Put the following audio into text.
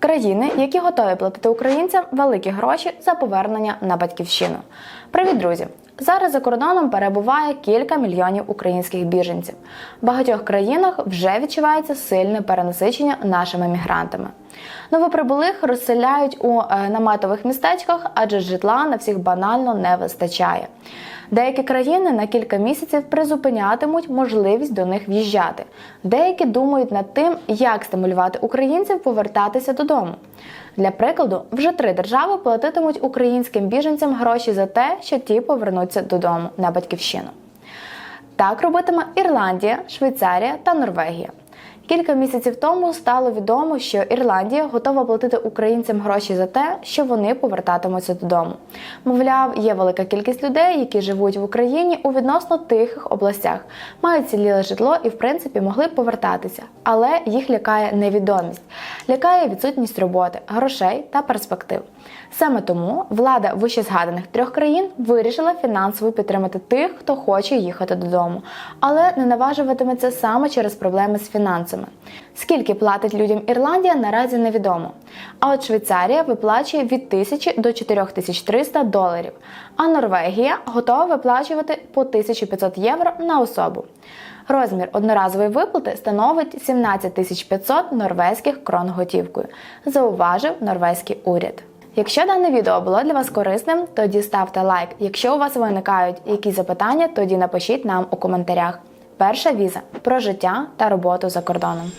Країни, які готові платити українцям великі гроші за повернення на батьківщину. Привіт, друзі! Зараз за кордоном перебуває кілька мільйонів українських біженців. В багатьох країнах вже відчувається сильне перенасичення нашими мігрантами. Новоприбулих розселяють у е, наметових містечках, адже житла на всіх банально не вистачає. Деякі країни на кілька місяців призупинятимуть можливість до них в'їжджати. Деякі думають над тим, як стимулювати українців повертатися додому. Для прикладу, вже три держави платитимуть українським біженцям гроші за те, що ті повернуться додому на батьківщину. Так робитиме Ірландія, Швейцарія та Норвегія. Кілька місяців тому стало відомо, що Ірландія готова платити українцям гроші за те, що вони повертатимуться додому. Мовляв, є велика кількість людей, які живуть в Україні у відносно тихих областях, мають ціліле житло і, в принципі, могли б повертатися. Але їх лякає невідомість, лякає відсутність роботи, грошей та перспектив. Саме тому влада вищезгаданих трьох країн вирішила фінансово підтримати тих, хто хоче їхати додому, але не наважуватиметься саме через проблеми з фінансами. Скільки платить людям Ірландія, наразі невідомо. А от Швейцарія виплачує від 1000 до 4300 доларів, а Норвегія готова виплачувати по 1500 євро на особу. Розмір одноразової виплати становить 17 500 норвезьких крон готівкою, зауважив норвезький уряд. Якщо дане відео було для вас корисним, тоді ставте лайк. Якщо у вас виникають якісь запитання, тоді напишіть нам у коментарях. Перша віза про життя та роботу за кордоном.